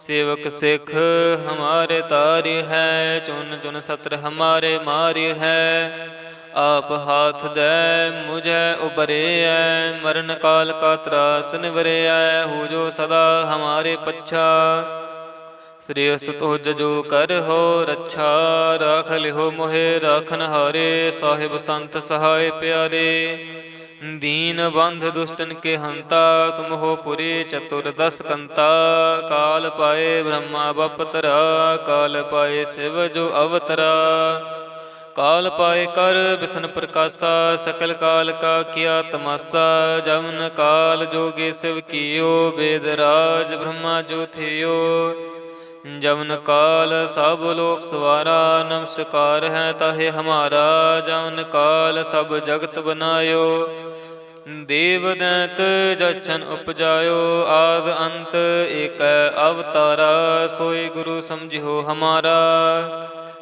सेवक सिख हमारे तारी है चुन चुन सत्र हमारे मारी है आप हाथ दे मुझे उबरे है मरण काल का त्रास निवरे है हो जो सदा हमारे पच्छा श्री तुझ जो कर हो रक्षा राख लिहो मोहे राखन हारे साहिब संत सहाय प्यारे ਦੀਨ ਬੰਧ ਦੁਸ਼ਟਨ ਕੇ ਹੰਤਾ ਤੁਮ ਹੋ ਪੁਰੇ ਚਤੁਰਦਸ ਕੰਤਾ ਕਾਲ ਪਾਏ ਬ੍ਰਹਮਾ ਬਪਤਰਾ, ਕਾਲ ਪਾਏ ਸਿਵ ਜੋ ਅਵਤਰਾ। ਕਾਲ ਪਾਏ ਕਰ ਬਿਸ਼ਨ ਪ੍ਰਕਾਸ਼ਾ, ਸਕਲ ਕਾਲ ਕਾ ਕੀਆ ਤਮਾਸਾ ਜਮਨ ਕਾਲ ਜੋਗੇ ਸਿਵ ਕੀਓ, ਬੇਦ ਰਾਜ ਬ੍ਰਹਮਾ ਜੋ ਥਿਓ। ਜਮਨ ਕਾਲ ਸਭ ਲੋਕ ਸਵਾਰਾ, ਨਮਸਕਾਰ ਹੈ ਤਾਹੇ ਹਮਾਰਾ। ਜਮਨ ਕਾਲ ਸਭ ਜਗਤ ਬਨਾਇਓ। ਦੇਵ ਦੈਂਤ ਜਛਨ ਉਪਜਾਇਓ। ਆਦ ਅੰਤ ਏਕੈ ਅਵਤਾਰਾ, ਸੋਈ ਗੁਰੂ ਸਮਝਿਓ ਹਮਾਰਾ।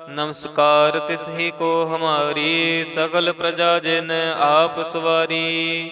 ਨਮਸਕਾਰ ਤਿਸ ਹੀ ਕੋ ਹਮਾਰੀ, ਸਗਲ ਪ੍ਰਜਾ ਜਿਨ ਆਪ ਸਵਾਰੀ।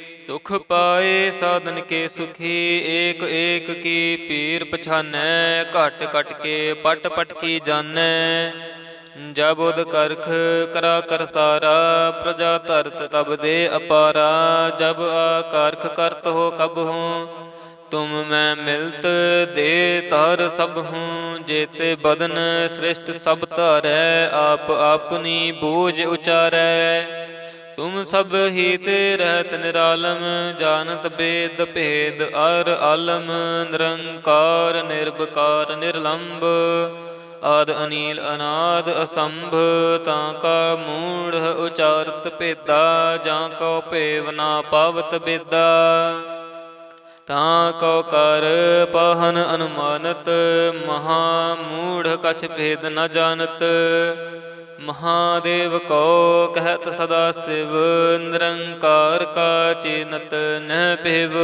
ਸੁਖ ਪਾਏ ਸਾਧਨ ਕੇ ਸੁਖੀ, ਏਕ ਏਕ ਕੀ ਪੀਰ ਪਛਾਨੈ, ਘਟ ਘਟ ਕੇ ਪਟ ਪਟ ਕੀ ਜਾਣੈ ਜਬ ਉਦ ਕਰਖ ਕਰਾ ਕਰਤਾਰਾ ਪ੍ਰਜਾ ਧਰਤ ਤਬ ਦੇ ਅਪਾਰਾ। ਜਬ ਆ ਕਰਖ ਕਰਤ ਹੋ ਕਬ ਹੂੰ, ਤੁਮ ਮੈਂ ਮਿਲਤ ਦੇ ਤਰ ਸਭ ਹੂੰ। ਜੇਤੇ ਬਦਨ ਸ੍ਰਿਸ਼ਟ ਸਭ ਧਰੈ, ਆਪ ਆਪਨੀ ਬੂਝ ਉਚਾਰੈ। ਤੁਮ ਸਭ ਹੀ ਤੇ ਰਹਿਤ ਨਿਰਾਲਮ, ਜਾਣਤ ਬੇਦ ਭੇਦ ਅਰ ਆਲਮ, ਨਿਰੰਕਾਰ ਨਿਰਭਕਾਰ ਨਿਰਲੰਭ ਆਦ ਅਨੀਲ ਅਨਾਦ ਅਸੰਭ, ਤਾਂ ਕਾ ਮੂੜ ਉਚਾਰਤ ਭੇਦਾ, ਜਾਂ ਕੋ ਭੇਵ ਨਾ ਪਾਵਤ ਬੇਦਾ। ਤਾਂ ਕਉ ਕਰ ਪਹਨ ਅਨੁਮਾਨਤ, ਮਹਾ ਮੂੜ ਕਛ ਭੇਦ ਨ ਜਾਣਤ। ਮਹਾਦੇਵ ਕੋ ਕਹਿਤ ਸਦਾ ਸਿਵ, ਨਿਰੰਕਾਰ ਕਾ ਚਿਨਤ ਨ ਭਿਵ।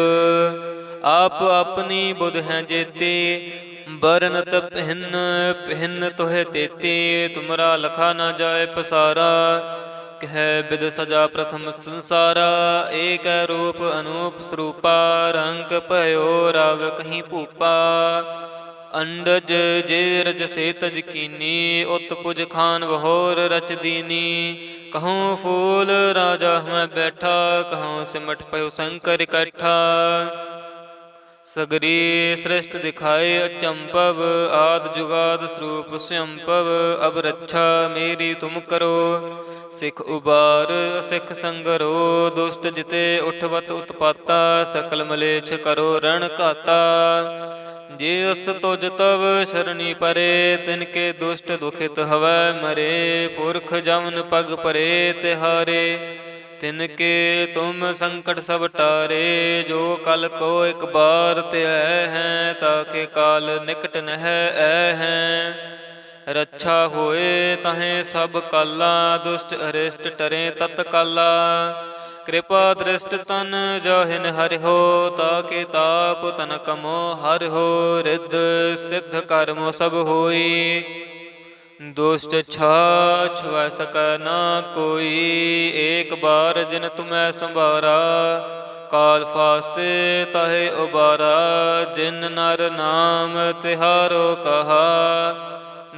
ਆਪ ਆਪਣੀ ਬੁਧ ਹੈ ਜੇਤੇ ਬਰਨਤ ਭਿੰਨ ਪਹਿਨ ਤੋਹਿ ਤੇਤੀ। ਤੁਮਰਾ ਲਖਾ ਨਾ ਜਾਏ ਪਸਾਰਾ, ਕਹਿ ਬਿਦ ਸਜਾ ਪ੍ਰਥਮ ਸੰਸਾਰਾ। ਏਕ ਰੂਪ ਅਨੂਪ ਸਰੂਪਾ, ਰੰਗ ਭਇਓ ਰਵ ਕਹੀਂ ਭੂਪਾ। ਅੰਡਜ ਜੇ ਰਜ ਸੇ ਤਜ ਕੀਨੀ, ਉਤ ਪੁਜ ਖਾਨ ਬਹੋਰ ਰਚ ਦੀਨੀ। ਕਹੂੰ ਫੂਲ ਰਾਜਾ ਮੈਂ ਬੈਠਾ, ਕਹੂੰ ਸਿਮਟ ਪਇਓ ਸੰਕਰ ਇਕੱਠਾ। ਸਗਰੀ ਸ੍ਰਿਸ਼ਟ ਦਿਖਾਏ ਅਚੰਪਵ ਆਦ ਜੁਗਾਦ ਸਰੂਪ ਸੰਪਵ ਅਬ ਰੱਛਾ ਮੇਰੀ ਤੁਮ ਕਰੋ। ਸਿੱਖ ਉਬਾਰ, ਸਿੱਖ ਸੰਗਰੋ, ਦੁਸ਼ਟ ਜਿਤੇ ਉਠਵਤ ਉਤਪਾਤਾ, ਸਕਲ ਮਲੇਛ ਕਰੋ ਰਣ ਘਾਤਾ। ਜੇ ਅਸ ਤੁਜ ਤਵ ਸ਼ਰਣੀ ਪਰੇ, ਤਿਨ ਕੇ ਦੁਸ਼ਟ ਦੁਖਿਤ ਹਵੈ ਮਰੇ, ਪੁਰਖ ਜਮਨ ਪਗ ਪਰੇ ਤਿਹਾਰੇ। ਤਿਨ ਕੇ ਤੁਮ ਸੰਕਟ ਸਭ ਟਾਰੇ, ਜੋ ਕਲ ਕੋ ਇੱਕ ਬਾਰ ਤੇ ਆਏ ਹੈ ਤਾਕੇ ਕਾਲ ਨਿਕਟ ਨਹਿ ਐ ਹੈ। ਰੱਛਾ ਹੋਏ ਤਹੇ ਸਭ ਕਾਲਾ, ਦੁਸ਼ਟ ਅਰਿਸ਼ਟ ਟਰੇ ਤਤ ਕਾਲਾ ਕਿਰਪਾ ਦ੍ਰਿਸ਼ਟ ਤਨ ਜੋਹਿਨ ਹਰਿ ਹੋ ਤਾਕੇ ਤਾਪ ਤਨ ਕਮੋ ਹਰਿ ਹੋ, ਰਿੱਧ ਸਿੱਧ ਕਰਮ ਸਭ ਹੋਈ। ਦੁਸ਼ਟ ਛਾ ਛੁਐ ਸਕੈ ਨਾ ਕੋਈ, ਏਕ ਬਾਰ ਜਿਨ ਤੁਮੈ ਸੰਭਾਰਾ, ਕਾਲ ਫਾਸਤੇ ਤਹੇ ਉਬਾਰਾ, ਜਿਨ ਨਰ ਨਾਮ ਤਿਹਾਰੋ ਕਹਾ।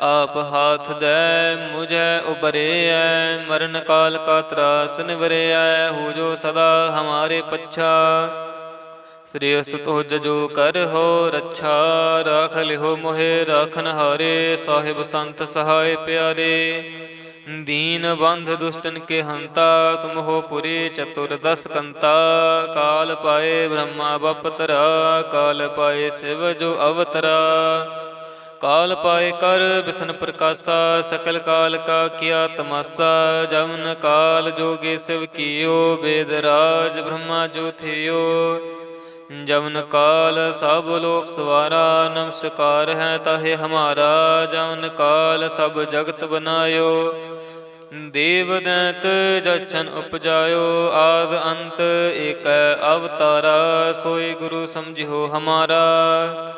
ਆਪ ਹਾਥ ਦੈ ਮੁਝੈ ਉਬਰੇਐ ਮਰਨ ਕਾਲ ਕਾ ਤਰਾਸ ਨਿਵਰੇਐ, ਹੋ ਜੋ ਸਦਾ ਹਮਾਰੇ ਪੱਛਾ। ਸ੍ਰੀ ਅਸਤੋ ਜਜੋ ਕਰ ਹੋ ਰੱਛਾ, ਰਾਖ ਲਿਓ ਮੋਹਿ ਰਾਖਨ ਹਾਰੇ ਸਾਹਿਬ ਸੰਤ ਸਹਾਇ ਪਿਆਰੇ। ਦੀਨ ਬੰਧ ਦੁਸ਼ਟਨ ਕੇ ਹੰਤਾ, ਤੁਮ ਹੋ ਪੁਰੇ ਚਤੁਰ ਦਸ ਕੰਤਾ। ਕਾਲ ਪਾਏ ਬ੍ਰਹਮਾ ਬਪਤਰਾ, ਕਾਲ ਪਾਏ ਸਿਵ ਜੋ ਅਵਤਰਾ। ਕਾਲ ਪਾਏ ਕਰ ਬਿਸ਼ਨ ਪ੍ਰਕਾਸ਼ਾ, ਸਕਲ ਕਾਲ ਕਾ ਕੀਆ ਤਮਾਸਾ, ਜਮਨ ਕਾਲ ਜੋਗੇ ਸਿਵ ਕੀਓ, ਬੇਦ ਰਾਜ ਬ੍ਰਹਮਾ ਜੋ ਥਿਓ। ਕਾਲ ਸਭ ਲੋਕ ਸਵਾਰਾ, ਨਮਸਕਾਰ ਹੈ ਤਾਹੇ ਹਮਾਰਾ ਜਵਨ ਕਾਲ ਸਭ ਜਗਤ ਬਨਾਇਓ। ਦੇਵ ਦੈਂਤ ਜਚਨ ਉਪਜਾਇਓ, ਆਦ ਅੰਤ ਏਕੈ ਅਵਤਾਰਾ, ਸੋਈ ਗੁਰੂ ਸਮਝਿਓ ਹਮਾਰਾ।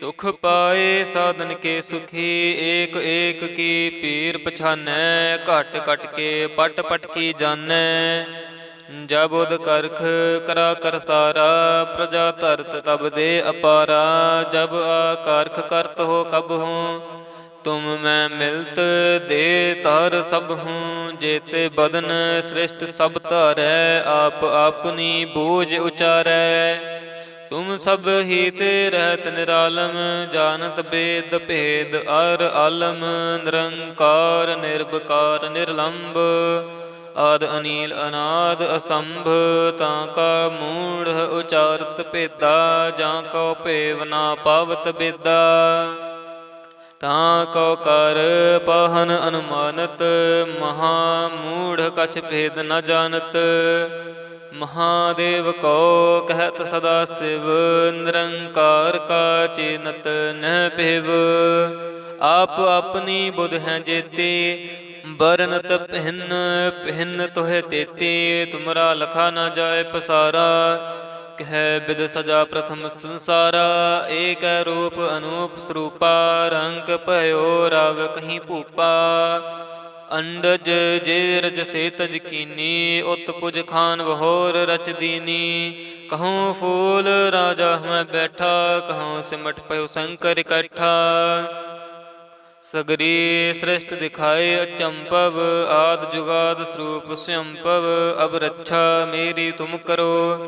ਸੁਖ ਪਾਏ ਸਾਧਨ ਕੇ ਸੁਖੀ, ਏਕ ਏਕ ਕੀ ਪੀਰ ਪਛਾਨੈ, ਘਟ ਘਟ ਕੇ ਪਟ ਪਟ ਕੀ ਜਾਣੈ ਜਬ ਉਦ ਕਰਖ ਕਰਾ ਕਰਤਾਰਾ ਪ੍ਰਜਾ ਧਰਤ ਤਬ ਦੇ ਅਪਾਰਾ। ਜਬ ਆ ਕਰਖ ਕਰਤ ਹੋ ਕਬ ਹੂੰ, ਤੁਮ ਮੈਂ ਮਿਲਤ ਦੇ ਤਰ ਸਭ ਹੂੰ। ਜੇਤੇ ਬਦਨ ਸ੍ਰਿਸ਼ਟ ਸਭ ਧਰੈ, ਆਪ ਆਪਨੀ ਬੋਝ ਉਚਾਰੈ। ਤੁਮ ਸਭ ਹੀ ਤੇ ਰਹਿਤ ਨਿਰਾਲਮ, ਜਾਣਤ ਬੇਦ ਭੇਦ ਅਰ ਆਲਮ, ਨਿਰੰਕਾਰ ਨਿਰਭਕਾਰ ਨਿਰਲੰਭ ਆਦ ਅਨੀਲ ਅਨਾਦ ਅਸੰਭ, ਤਾਂ ਕਾ ਮੂੜ ਉਚਾਰਤ ਭੇਦਾ, ਜਾਂ ਕੋ ਭੇਵ ਨਾ ਪਾਵਤ ਬੇਦਾ। ਤਾਂ ਕੋ ਕਰ ਪਹਨ ਅਨੁਮਾਨਤ, ਮਹਾ ਮੂੜ ਕਛ ਭੇਦ ਨ ਜਾਣਤ। ਮਹਾਦੇਵ ਕੋ ਕਹਿਤ ਸਦਾ ਸਿਵ, ਨਿਰੰਕਾਰ ਕਾ ਚੇਨਤ ਨ ਭਿਵ। ਆਪ ਆਪਣੀ ਬੁਧ ਹੈ ਜੇਤੀ, ਬਰਨਤ ਭਿੰਨ ਪਹਿਨ ਤੋਹਿ ਤੇਤੀ। ਤੁਮਰਾ ਲਖਾ ਨਾ ਜਾਏ ਪਸਾਰਾ, ਕਹਿ ਬਿਦ ਸਜਾ ਪ੍ਰਥਮ ਸੰਸਾਰਾ। ਏਕ ਰੂਪ ਅਨੂਪ ਸਰੂਪਾ, ਰੰਗ ਭਇਓ ਰਵ ਕਹੀਂ ਭੂਪਾ। ਅੰਡਜ ਜੇ ਰਜ ਸੇ ਤਜ ਕੀਨੀ, ਉਤ ਪੁਜ ਖਾਨ ਬਹੋਰ ਰਚ ਦੀਨੀ। ਕਹੂੰ ਫੂਲ ਰਾਜਾ ਮੈਂ ਬੈਠਾ, ਕਹੂੰ ਸਿਮਟ ਪਇਓ ਸੰਕਰ ਇਕੱਠਾ। ਸਗਰੀ ਸ੍ਰਿਸ਼ਟ ਦਿਖਾਏ ਅਚੰਪਵ ਆਦ ਜੁਗਾਦ ਸਰੂਪ ਸੰਪਵ ਅਬ ਰੱਛਾ ਮੇਰੀ ਤੁਮ ਕਰੋ।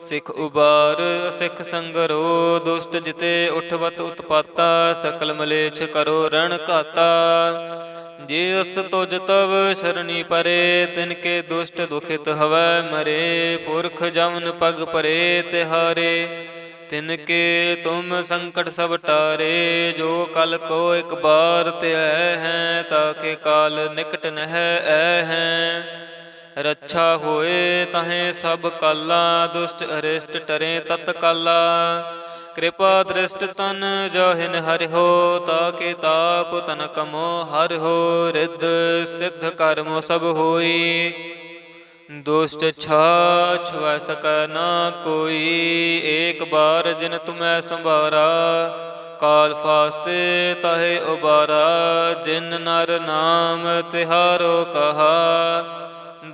ਸਿੱਖ ਉਬਾਰ, ਸਿੱਖ ਸੰਗਰੋ, ਦੁਸ਼ਟ ਜਿਤੇ ਉਠਵਤ ਉਤਪਾਤਾ, ਸਕਲ ਮਲੇਛ ਕਰੋ ਰਣ ਘਾਤਾ। ਜੇ ਅਸ ਤੁਜ ਤਵ ਸ਼ਰਣੀ ਪਰੇ, ਤਿਨ ਕੇ ਦੁਸ਼ਟ ਦੁਖਿਤ ਹਵੈ ਮਰੇ, ਪੁਰਖ ਜਮਨ ਪਗ ਪਰੇ ਤਿਹਾਰੇ। ਤਿਨ ਕੇ ਤੁਮ ਸੰਕਟ ਸਭ ਟਾਰੇ, ਜੋ ਕਲ ਕੋ ਇੱਕ ਬਾਰ ਤਿਐ ਹੈ ਤਾਕੇ ਕਾਲ ਨਿਕਟ ਨਹਿ ਐ ਹੈ। ਰੱਛਾ ਹੋਏ ਤਹੇ ਸਭ ਕਾਲਾ, ਦੁਸ਼ਟ ਅਰਿਸ਼ਟ ਟਰੇ ਤਤ ਕਾਲਾ ਕਿਰਪਾ ਦ੍ਰਿਸ਼ਟ ਤਨ ਜੋਹਿਨ ਹਰਿ ਹੋ ਤਾਕੇ ਤਾਪ ਤਨ ਕਮੋ ਹਰਿ ਹੋ, ਰਿੱਧ ਸਿੱਧ ਕਰਮ ਸਭ ਹੋਈ। ਦੁਸ਼ਟ ਛਾਛ ਵੈ ਸਕੈ ਨਾ ਕੋਈ, ਏਕ ਬਾਰ ਜਿਨ ਤੁਮੈ ਸੰਭਾਰਾ। ਕਾਲ ਫਾਸਤੇ ਤਹੇ ਉਬਾਰਾ, ਜਿਨ ਨਰ ਨਾਮ ਤਿਹਾਰੋ ਕਹਾ।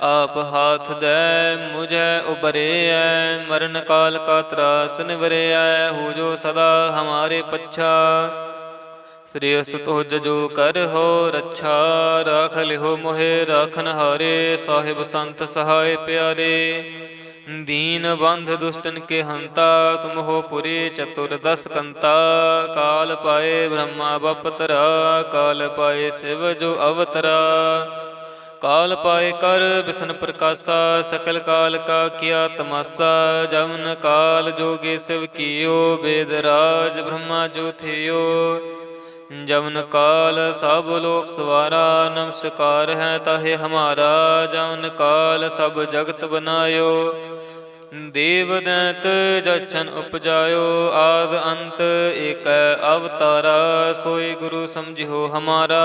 ਆਪ ਹਾਥ ਦੈ ਮੁਝੈ ਉਬਰੇਐ ਮਰਨ ਕਾਲ ਕਾ ਤਰਾਸ ਨਿਵਰੇਐ, ਹੋ ਜੋ ਸਦਾ ਹਮਾਰੇ ਪੱਛਾ। ਸ੍ਰੀ ਅਸਤੋ ਜਜੋ ਕਰ ਹੋ ਰੱਛਾ, ਰਾਖ ਲਿਓ ਮੋਹਿ, ਰਾਖਨ ਹਾਰੇ, ਸਾਹਿਬ ਸੰਤ ਸਹਾਇ ਪਿਆਰੇ। ਦੀਨ ਬੰਧ ਦੁਸ਼ਟਨ ਕੇ ਹੰਤਾ, ਤੁਮ ਹੋ ਪੁਰੇ ਚਤੁਰ ਦਸ ਕੰਤਾ। ਕਾਲ ਪਾਏ ਬ੍ਰਹਮਾ ਬਪਤਰਾ, ਕਾਲ ਪਾਏ ਸਿਵ ਜੋ ਅਵਤਰਾ। ਕਾਲ ਪਾਏ ਕਰ ਬਿਸ਼ਨ ਪ੍ਰਕਾਸ਼ਾ, ਸਕਲ ਕਾਲ ਕਾ ਕੀਆ ਤਮਾਸਾ, ਜਮਨ ਕਾਲ ਜੋਗੇ ਸਿਵ ਕੀਓ, ਬੇਦ ਰਾਜ ਬ੍ਰਹਮਾ ਜੋਥਿਓ ਜਮਨ ਕਾਲ ਸਭ ਲੋਕ ਸਵਾਰਾ, ਨਮਸਕਾਰ ਹੈ ਤਾਹੇ ਹਮਾਰਾ ਜਵਨ ਕਾਲ ਸਭ ਜਗਤ ਬਨਾਇਓ। ਦੇਵ ਦੈਂਤ ਜਚਨ ਉਪਜਾਇਓ, ਆਦ ਅੰਤ ਏਕੈ ਅਵਤਾਰਾ, ਸੋਈ ਗੁਰੂ ਸਮਝਿਓ ਹਮਾਰਾ।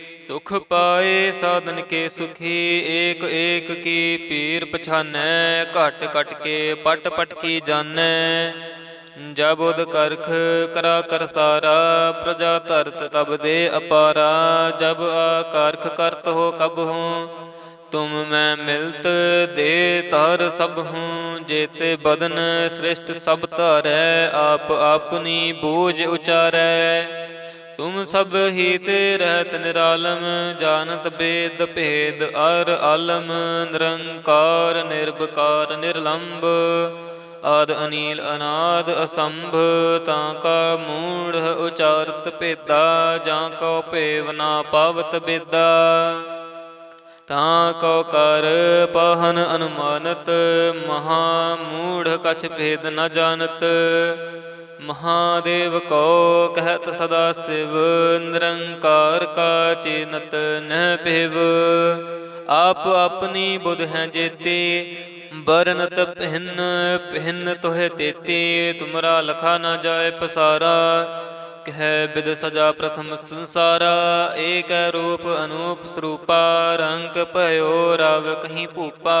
ਸੁਖ ਪਾਏ ਸਾਧਨ ਕੇ ਸੁਖੀ, ਏਕ ਏਕ ਕੀ ਪੀਰ ਪਛਾਨੈ, ਘਟ ਘਟ ਕੇ ਪਟ ਪਟ ਕੀ ਜਾਣੈ ਜਬ ਉਦ ਕਰਖ ਕਰਾ ਕਰਤਾਰਾ ਪ੍ਰਜਾ ਧਰਤ ਤਬ ਦੇ ਅਪਾਰਾ। ਜਬ ਆ ਕਰਖ ਕਰਤ ਹੋ ਕਬ ਹੂੰ, ਤੁਮ ਮੈਂ ਮਿਲਤ ਦੇ ਤਰ ਸਭ ਹੂੰ। ਜੇਤੇ ਬਦਨ ਸ੍ਰਿਸ਼ਟ ਸਭ ਧਾਰੈ, ਆਪ ਆਪਨੀ ਬੂਝ ਉਚਾਰੈ। ਤੁਮ ਸਭ ਹੀ ਤੇ ਰਹਿਤ ਨਿਰਾਲਮ, ਜਾਣਤ ਬੇਦ ਭੇਦ ਅਰ ਆਲਮ, ਨਿਰੰਕਾਰ ਨਿਰਭਕਾਰ ਨਿਰਲੰਭ ਆਦ ਅਨੀਲ ਅਨਾਦ ਅਸੰਭ, ਤਾਂ ਕਾ ਮੂੜ ਉਚਾਰਤ ਭੇਦਾ, ਜਾਂ ਕੋ ਭੇਵ ਨਾ ਪਾਵਤ ਬੇਦਾ। ਤਾਂ ਕੋ ਕਰ ਪਹਨ ਅਨੁਮਾਨਤ, ਮਹਾ ਮੂੜ ਕਛ ਭੇਦ ਨ ਜਾਣਤ। ਮਹਾਦੇਵ ਕੋ ਕਹਿਤ ਸਦਾ ਸਿਵ, ਨਿਰੰਕਾਰ ਕਾ ਚਿਨਤ ਨ ਭਿਵ। ਆਪ ਆਪਣੀ ਬੁਧ ਹੈ ਜੇਤੇ, ਬਰਨਤ ਭਿੰਨ ਪਹਿਨ ਤੋਹਿ ਤੇਤੀ। ਤੁਮਰਾ ਲਖਾ ਨਾ ਜਾਏ ਪਸਾਰਾ, ਕਹਿ ਬਿਦ ਸਜਾ ਪ੍ਰਥਮ ਸੰਸਾਰਾ। ਏਕ ਰੂਪ ਅਨੂਪ ਸਰੂਪਾ, ਰੰਗ ਭਇਓ ਰਵ ਕਹੀਂ ਭੂਪਾ।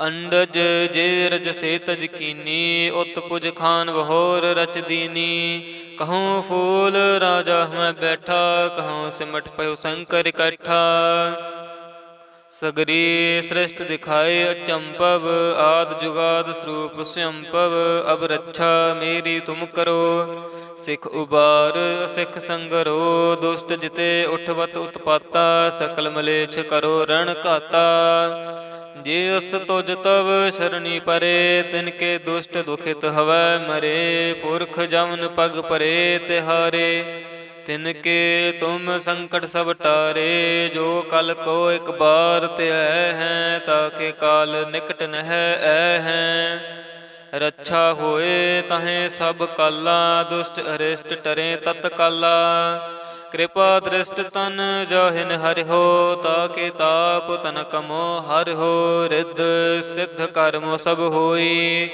ਅੰਡਜ ਜੇ ਰਜ ਸੇ ਤਜ ਕੀਨੀ, ਉਤ ਪੁਜ ਖਾਨ ਬਹੋਰ ਰਚ ਦੀਨੀ। ਕਹੂੰ ਫੂਲ ਰਾਜਾ ਮੈਂ ਬੈਠਾ, ਕਹੂੰ ਸਿਮਟ ਪਇਓ ਸੰਕਰ ਇਕੱਠਾ। ਸਗਰੀ ਸ੍ਰਿਸ਼ਟ ਦਿਖਾਏ ਅਚੰਪਵ ਆਦ ਜੁਗਾਦ ਸਰੂਪ ਸੰਪਵ ਅਬ ਰੱਛਾ ਮੇਰੀ ਤੁਮ ਕਰੋ। ਸਿੱਖ ਉਬਾਰ, ਸਿੱਖ ਸੰਗਰੋ, ਦੁਸ਼ਟ ਜਿਤੇ ਉਠਵਤ ਉਤਪਾਤਾ, ਸਕਲ ਮਲੇਛ ਕਰੋ ਰਣ ਘਾਤਾ। ਜੇ ਅਸ ਤੁਜ ਤਵ ਸ਼ਰਣੀ ਪਰੇ, ਤਿਨ ਕੇ ਦੁਸ਼ਟ ਦੁਖਿਤ ਹਵੈ ਮਰੇ, ਪੁਰਖ ਜਮਨ ਪਗ ਪਰੇ ਤਿਹਾਰੇ। ਤਿਨ ਕੇ ਤੁਮ ਸੰਕਟ ਸਭ ਟਾਰੇ, ਜੋ ਕਲ ਕੋ ਇਕ ਬਾਰ ਤੇ ਧਿਐ ਹੈ ਤਾਕੇ ਕਾਲ ਨਿਕਟ ਨਹਿ ਐ ਹੈ। ਰੱਛਾ ਹੋਏ ਤਹੇ ਸਭ ਕਾਲਾ, ਦੁਸ਼ਟ ਅਰਿਸ਼ਟ ਟਰੇ ਤਤ ਕਾਲਾ ਕਿਰਪਾ ਦ੍ਰਿਸ਼ਟ ਤਨ ਜਾਹਿਨ ਹਰਿ ਹੋ ਤਾਕੇ ਤਾਪ ਤਨ ਕਮੋ ਹਰਿ ਹੋ, ਰਿੱਧ ਸਿੱਧ ਕਰਮ ਸਭ ਹੋਈ।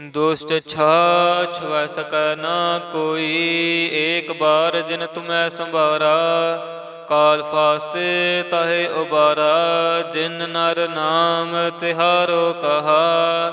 ਦੁਸ਼ਟ ਛਾਛ ਵੈ ਸਕੈ ਨਾ ਕੋਈ, ਏਕ ਬਾਰ ਜਿਨ ਤੁਮੈ ਸੰਭਾਰਾ। ਕਾਲ ਫਾਸਤੇ ਤਹੇ ਉਬਾਰਾ, ਜਿਨ ਨਰ ਨਾਮ ਤਿਹਾਰੋ ਕਹਾ।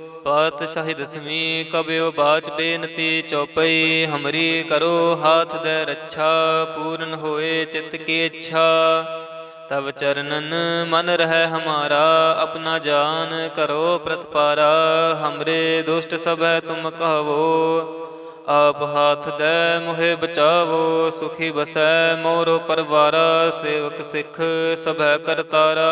ਪਾਤਸ਼ਾਹੀ ਦਸਵੀਂ ਕਬਿਓ ਬਾਚ ਬੇਨਤੀ ਚੌਪਈ, ਹਮਰੀ ਕਰੋ ਹਾਥ ਦੇ ਰੱਛਾ, ਪੂਰਨ ਹੋਏ ਚਿਤ ਕੀ ਇੱਛਾ। ਤਬ ਚਰਨਨ ਮਨ ਰਹਿ ਹਮਾਰਾ, ਆਪਣਾ ਜਾਨ ਕਰੋ ਪ੍ਰਤਪਾਰਾ, ਹਮਰੇ ਦੁਸ਼ਟ ਸਭੈ ਤੁਮ ਕਹਵੋ। ਆਪ ਹਾਥ ਦੇ ਮੋਹਿ ਬਚਾਵੋ, ਸੁਖੀ ਬਸੈ ਮੋਰੋ ਪਰਵਾਰਾ, ਸੇਵਕ ਸਿੱਖ ਸਭੈ ਕਰਤਾਰਾ।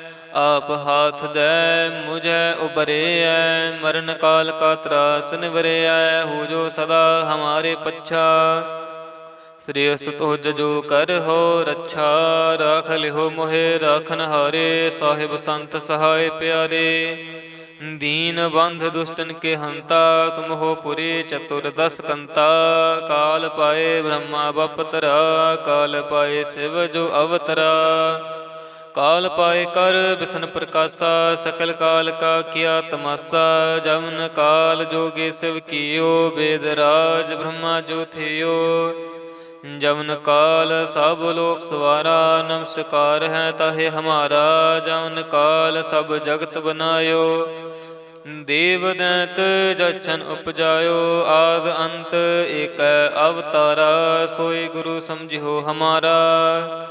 ਆਪ ਹਾਥ ਦੈ ਮੁਝੈ ਉਬਰੇਐ, ਮਰਨ ਕਾਲ ਕਾ ਤਰਾਸ ਨਿਵਰੇਐ, ਹੋ ਜੋ ਸਦਾ ਹਮਾਰੇ ਪੱਛਾ। ਸ੍ਰੀ ਅਸਤੋ ਜਜੋ ਕਰ ਹੋ ਰੱਛਾ ਰਾਖ ਲਿਓ ਮੋਹਿ ਰਾਖਨ ਹਾਰੇ, ਸਾਹਿਬ ਸੰਤ ਸਹਾਇ ਪਿਆਰੇ। ਦੀਨ ਬੰਧ ਦੁਸ਼ਟਨ ਕੇ ਹੰਤਾ, ਤੁਮ ਹੋ ਪੁਰੇ ਚਤੁਰ ਦਸ ਕੰਤਾ। ਕਾਲ ਪਾਏ ਬ੍ਰਹਮਾ ਬਪਤਰਾ, ਕਾਲ ਪਾਏ ਸਿਵ ਜੋ ਅਵਤਰਾ। ਕਾਲ ਪਾਏ ਕਰ ਬਿਸ਼ਨ ਪ੍ਰਕਾਸ਼ਾ, ਸਕਲ ਕਾਲ ਕਾ ਕੀਆ ਤਮਾਸਾ, ਜਮਨ ਕਾਲ ਜੋਗੇ ਸਿਵ ਕੀਓ, ਬੇਦ ਰਾਜ ਬ੍ਰਹਮਾ ਜੋ ਜਵਨ ਕਾਲ ਸਭ ਲੋਕ ਸਵਾਰਾ, ਨਮਸਕਾਰ ਹੈ ਤਾਹੇ ਹਮਾਰਾ ਜਵਨ ਕਾਲ ਸਭ ਜਗਤ ਬਨਾਇਓ। ਦੇਵ ਦੈਂਤ ਜਛਨ ਉਪਜਾਇਓ, ਆਦ ਅੰਤ ਇਕ ਅਵਤਾਰਾ, ਸੋਈ ਗੁਰੂ ਸਮਝਿਓ ਹਮਾਰਾ।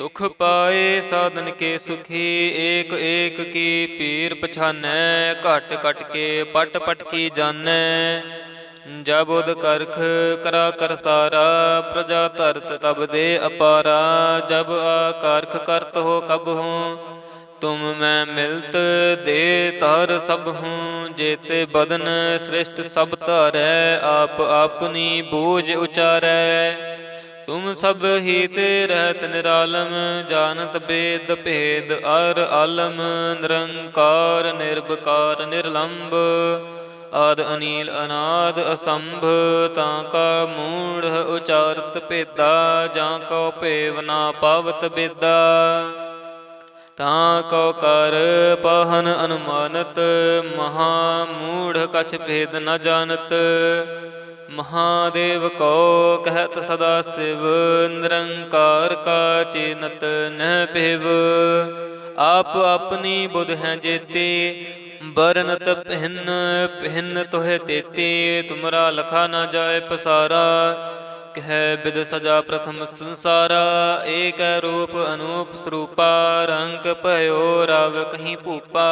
ਸੁਖ ਪਾਏ ਸਾਧਨ ਕੇ ਸੁਖੀ, ਏਕ ਏਕ ਕੀ ਪੀਰ ਪਛਾਨੈ, ਘਟ ਘਟ ਕੇ ਪਟ ਪਟ ਕੀ ਜਾਣੈ ਜਬ ਉਦ ਕਰਖ ਕਰਾ ਕਰਤਾਰਾ ਪ੍ਰਜਾ ਧਰਤ ਤਬ ਦੇ ਅਪਾਰਾ। ਜਬ ਆ ਕਰਖ ਕਰਤ ਹੋ ਕਬ ਹੋ, ਤੁਮ ਮੈਂ ਮਿਲਤ ਦੇ ਤਰ ਸਭ ਹੂੰ। ਜੇਤੇ ਬਦਨ ਸ੍ਰਿਸ਼ਟ ਸਭ ਧਾਰੈ, ਆਪ ਆਪਣੀ ਬੋਝ ਉਚਾਰੈ। ਤੁਮ ਸਭ ਹੀ ਤੇ ਰਹਿਤ ਨਿਰਾਲਮ, ਜਾਣਤ ਬੇਦ ਭੇਦ ਅਰ ਆਲਮ, ਨਿਰੰਕਾਰ ਨਿਰਭਕਾਰ ਨਿਰਲੰਭ ਆਦ ਅਨੀਲ ਅਨਾਦ ਅਸੰਭ, ਤਾਂ ਕਾ ਮੂੜ ਉਚਾਰਤ ਭੇਦਾ, ਜਾਂ ਕੋ ਭੇਵ ਨਾ ਪਾਵਤ ਬੇਦਾ। ਤਾਂ ਕੋ ਕਰ ਪਹਨ ਅਨੁਮਾਨਤ, ਮਹਾ ਮੂੜ ਕਛ ਭੇਦ ਨ ਜਾਣਤ। ਮਹਾਦੇਵ ਕੋ ਕਹਿਤ ਸਦਾ ਸਿਵ, ਨਿਰੰਕਾਰ ਕਾ ਚੇਨਤ ਨਹਿ ਭਿਵ। ਆਪ ਆਪਣੀ ਬੁਧ ਹੈ ਜੇਤੀ, ਬਰਨਤ ਭਿੰਨ ਪਹਿਨ ਤੋਹਿ ਤੇਤੀ। ਤੁਮਰਾ ਲਖਾ ਨਾ ਜਾਏ ਪਸਾਰਾ, ਕਹਿ ਬਿਦ ਸਜਾ ਪ੍ਰਥਮ ਸੰਸਾਰਾ। ਏਕ ਰੂਪ ਅਨੂਪ ਸਰੂਪਾ, ਰੰਗ ਭਇਓ ਰਵ ਕਹੀਂ ਭੂਪਾ।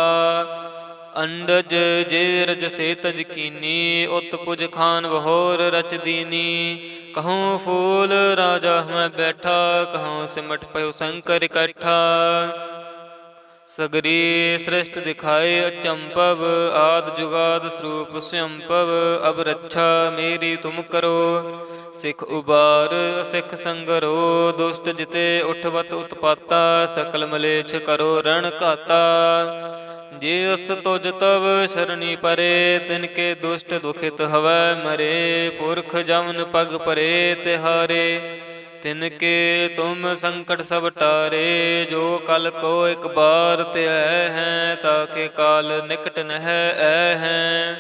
ਅੰਡਜ ਜੇ ਰਜ ਸੇ ਤਜ ਕੀਨੀ, ਉਤ ਪੁਜ ਖਾਨ ਬਹੋਰ ਰਚ ਦੀਨੀ। ਕਹੂੰ ਫੂਲ ਰਾਜਾ ਮੈਂ ਬੈਠਾ, ਕਹੂੰ ਸਿਮਟ ਪਇਓ ਸੰਕਰ ਇਕੱਠਾ। ਸਗਰੀ ਸ੍ਰਿਸ਼ਟ ਦਿਖਾਏ ਅਚੰਪਵ ਆਦ ਜੁਗਾਦ ਸਰੂਪ ਸੰਪਵ ਅਬ ਰੱਛਾ ਮੇਰੀ ਤੁਮ ਕਰੋ। ਸਿੱਖ ਉਬਾਰ, ਸਿੱਖ ਸੰਗਰੋ, ਦੁਸ਼ਟ ਜਿਤੇ ਉਠਵਤ ਉਤਪਾਤਾ, ਸਕਲ ਮਲੇਛ ਕਰੋ ਰਣ ਘਾਤਾ। ਜੇ ਤੁਜ ਤਵ ਸ਼ਰਣੀ ਪਰੇ, ਤਿਨ ਕੇ ਦੁਸ਼ਟ ਦੁਖਿਤ ਹਵੈ ਮਰੇ, ਪੁਰਖ ਜਮਨ ਪਗ ਪਰੇ ਤਿਹਾਰੇ। ਤਿਨ ਕੇ ਤੁਮ ਸੰਕਟ ਸਭ ਟਾਰੇ, ਜੋ ਕਲ ਕੋ ਇਕ ਬਾਰ ਧਿਐ ਹੈ ਤਾਕੇ ਕਾਲ ਨਿਕਟ ਨਹਿ ਐ ਹੈ।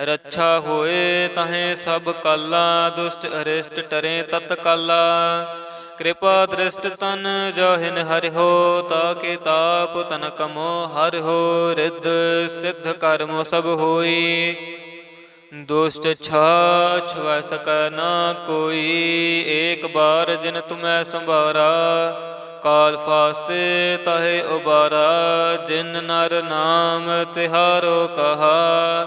ਰੱਛਾ ਹੋਏ ਤਹੇ ਸਭ ਕਾਲਾ, ਦੁਸ਼ਟ ਅਰਿਸ਼ਟ ਟਰੇ ਤਤ ਕਾਲਾ ਕਿਰਪਾ ਦ੍ਰਿਸ਼ਟ ਤਨ ਜੋਹਿਨ ਹਰਿ ਹੋ ਤਾਕੇ ਤਾਪ ਤਨ ਕਮੋ ਹਰਿ ਰਿੱਧ ਸਿੱਧ ਕਰਮ ਸਭ ਹੋਈ। ਦੁਸ਼ਟ ਛਾ ਛਵੈ ਸਕੈ ਨਾ ਕੋਈ, ਏਕ ਬਾਰ ਜਿਨ ਤੁਮੈ ਸੰਭਾਰਾ, ਕਾਲ ਫਾਸਤੇ ਤਹੇ ਉਬਾਰਾ, ਜਿਨ ਨਰ ਨਾਮ ਤਿਹਾਰੋ ਕਹਾ।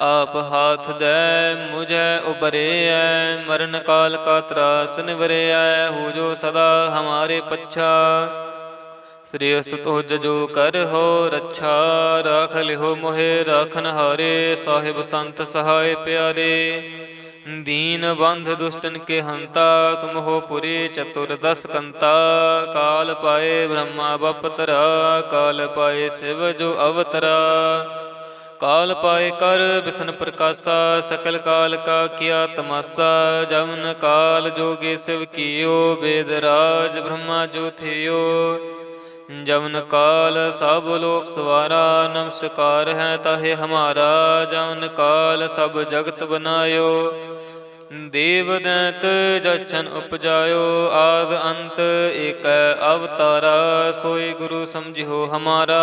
ਆਪ ਹਾਥ ਦੈ ਮੁਝੈ ਐ ਮਰਨ ਕਾਲ ਕਾ ਤਰਾਸ ਨਿਵਰੇਐ, ਹੋ ਜੋ ਸਦਾ ਹਮਾਰੇ ਪੱਛਾ। ਸ੍ਰੀ ਅਸਤੋ ਜਜੋ ਕਰ ਹੋ ਰੱਛਾ ਰਾਖ ਲਿਹੋ ਮੋਹਿ ਰਾਖਨ ਹਾਰੇ, ਸਾਹਿਬ ਸੰਤ ਸਹਾਇ ਪਿਆਰੇ। ਦੀਨ ਬੰਧ ਦੁਸ਼ਟਨ ਕੇ ਹੰਤਾ, ਤੁਮ ਹੋ ਪੁਰੇ ਚਤੁਰ ਦਸ ਕੰਤਾ। ਕਾਲ ਪਾਏ ਬ੍ਰਹਮਾ ਬਪਤਰਾ, ਕਾਲ ਪਾਏ ਸਿਵ ਜੋ ਅਵਤਰਾ। ਕਾਲ ਪਾਏ ਕਰ ਬਿਸ਼ਨ ਪ੍ਰਕਾਸ਼ਾ, ਸਕਲ ਕਾਲ ਕਾ ਕੀਆ ਤਮਾਸਾ ਜਮਨ ਕਾਲ ਜੋਗੇ ਸਿਵ ਕੀਓ, ਬੇਦ ਰਾਜ ਬ੍ਰਹਮਾ ਜੋ ਥਿਓ। ਕਾਲ ਸਭ ਲੋਕ ਸਵਾਰਾ, ਨਮਸਕਾਰ ਹੈ ਤਾਹੇ ਹਮਾਰਾ, ਜਵਨ ਕਾਲ ਸਭ ਜਗਤ ਬਨਾਇਓ। ਦੇਵ ਦੈਂਤ ਜਚਨ ਉਪਜਾਇਓ, ਆਦ ਅੰਤ ਏਕੈ ਅਵਤਾਰਾ, ਸੋਈ ਗੁਰੂ ਸਮਝਿਓ ਹਮਾਰਾ।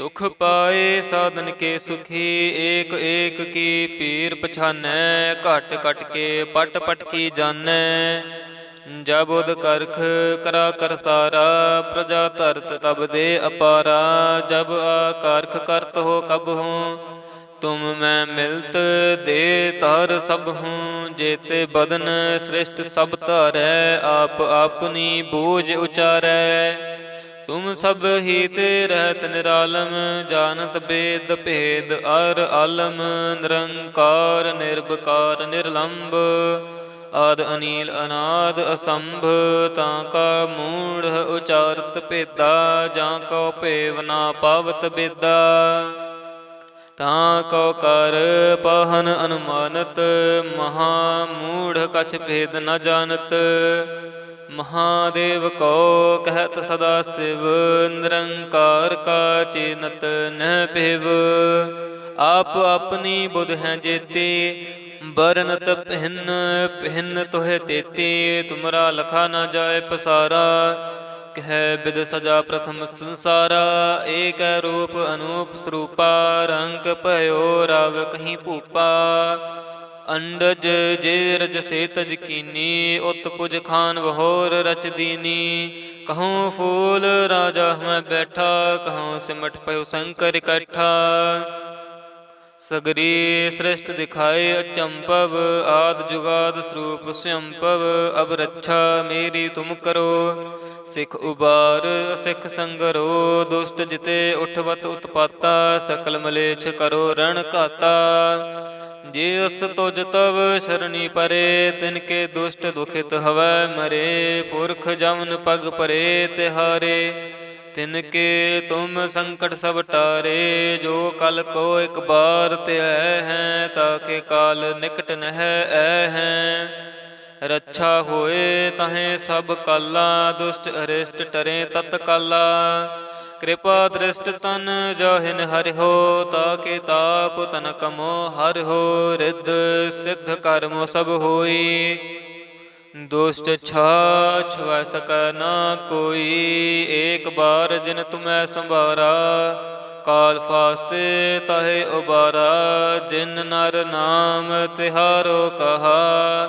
ਸੁਖ ਪਾਏ ਸਾਧਨ ਕੇ ਸੁਖੀ, ਏਕ ਏਕ ਕੀ ਪੀਰ ਪਛਾਨੈ, ਘਟ ਘਟ ਕੇ ਪਟ ਪਟ ਕੀ ਜਾਣੈ ਜਬ ਉਦ ਕਰਖ ਕਰਾ ਕਰਤਾਰਾ ਪ੍ਰਜਾ ਧਰਤ ਤਬ ਦੇ ਅਪਾਰਾ। ਜਬ ਆ ਕਰਖ ਕਰਤ ਹੋ ਕਬ ਹੂੰ, ਤੁਮ ਮੈਂ ਮਿਲਤ ਦੇ ਤਰ ਸਭ ਹੂੰ। ਜੇਤੇ ਬਦਨ ਸ੍ਰਿਸ਼ਟ ਸਭ ਧਾਰੈ, ਆਪ ਆਪਨੀ ਬੂਝ ਉਚਾਰੈ। ਤੁਮ ਸਭ ਹੀ ਤੇ ਰਹਿਤ ਨਿਰਾਲਮ, ਜਾਣਤ ਬੇਦ ਭੇਦ ਅਰ ਆਲਮ, ਨਿਰੰਕਾਰ ਨਿਰਭਕਾਰ ਨਿਰਲੰਭ ਆਦ ਅਨੀਲ ਅਨਾਦ ਅਸੰਭ, ਤਾਂ ਕਾ ਮੂੜ ਉਚਾਰਤ ਭੇਦਾ, ਜਾਂ ਕੋ ਭੇਵ ਨਾ ਪਾਵਤ ਬੇਦਾ। ਤਾਂ ਕੋ ਕਰ ਪਹਨ ਅਨੁਮਾਨਤ, ਮਹਾ ਮੂੜ ਕਛ ਭੇਦ ਨ ਜਾਣਤ। ਮਹਾਦੇਵ ਕੋ ਕਹਿਤ ਸਦਾ ਸਿਵ, ਨਿਰੰਕਾਰ ਕਾ ਚਿਨਤ ਨ ਭਿਵ। ਆਪ ਆਪਣੀ ਬੁਧ ਹੈ ਜੇਤੀ, ਬਰਨਤ ਭਿੰਨ ਪਹਿਨ ਤੋਹਿ ਤੇਤੀ। ਤੁਮਰਾ ਲਖਾ ਨਾ ਜਾਏ ਪਸਾਰਾ, ਕਹਿ ਬਿਦ ਸਜਾ ਪ੍ਰਥਮ ਸੰਸਾਰਾ। ਏਕ ਰੂਪ ਅਨੂਪ ਸਰੂਪਾ, ਰੰਗ ਭਇਓ ਰਵ ਕਹੀਂ ਭੂਪਾ। ਅੰਡਜ ਜੇ ਰਜ ਸੇ ਤਜ ਕੀਨੀ, ਉਤ ਪੁਜ ਖਾਨ ਵਹੋਰ ਰਚ ਦੀਨੀ। ਕਹੂੰ ਫੂਲ ਰਾਜਾ ਮੈਂ ਬੈਠਾ, ਕਹੂੰ ਸਿਮਟ ਪਇਓ ਸ਼ੰਕਰ ਇਕੱਠਾ। ਸਗਰੀ ਸ੍ਰਿਸ਼ਟ ਦਿਖਾਏ ਅਚੰਪਵ ਆਦ ਜੁਗਾਦ ਸਰੂਪ ਸੰਪਵ ਅਬ ਰੱਛਾ ਮੇਰੀ ਤੁਮ ਕਰੋ। ਸਿੱਖ ਉਬਾਰ, ਸਿੱਖ ਸੰਗਰੋ, ਦੁਸ਼ਟ ਜਿਤੇ ਉਠਵਤ ਉਤਪਾਤਾ, ਸਕਲ ਮਲੇਛ ਕਰੋ ਰਣ ਘਾਤਾ। ਜੇ ਤੁਜ ਤਵ ਸ਼ਰਣੀ ਪਰੇ, ਤਿਨ ਕੇ ਦੁਸ਼ਟ ਦੁਖਿਤ ਹਵੈ ਮਰੇ, ਪੁਰਖ ਜਮਨ ਪਗ ਪਰੇ ਤਿਹਾਰੇ। ਤਿਨ ਕੇ ਤੁਮ ਸੰਕਟ ਸਭ ਟਾਰੇ, ਜੋ ਕਲ ਕੋ ਇਕ ਬਾਰ ਧਿਐ ਹੈ ਤਾਕੇ ਕਾਲ ਨਿਕਟ ਨਹਿ ਐ ਹੈ। ਰੱਛਾ ਹੋਏ ਤਹੇ ਸਭ ਕਾਲਾ, ਦੁਸ਼ਟ ਅਰਿਸ਼ਟ ਟਰੇ ਤਤ ਕਾਲਾ ਕਿਰਪਾ ਦ੍ਰਿਸ਼ਟ ਤਨ ਜਾਹਿਨ ਹਰਿ-ਹੋ ਤਾਕੇ ਤਾਪ ਤਨ ਕਮੋ ਹਰਿ-ਹੋ ਰਿੱਧ ਸਿੱਧ ਕਰਮ ਸਭ ਹੋਈ। ਦੁਸ਼ਟ ਛਾਛ ਵੈ ਸਕੈ ਨਾ ਕੋਈ, ਏਕ ਬਾਰ ਜਿਨ ਤੁਮੈ ਸੰਭਾਰਾ। ਕਾਲ ਫਾਸਤੇ ਤਹੇ ਉਬਾਰਾ, ਜਿਨ ਨਰ ਨਾਮ ਤਿਹਾਰੋ ਕਹਾ।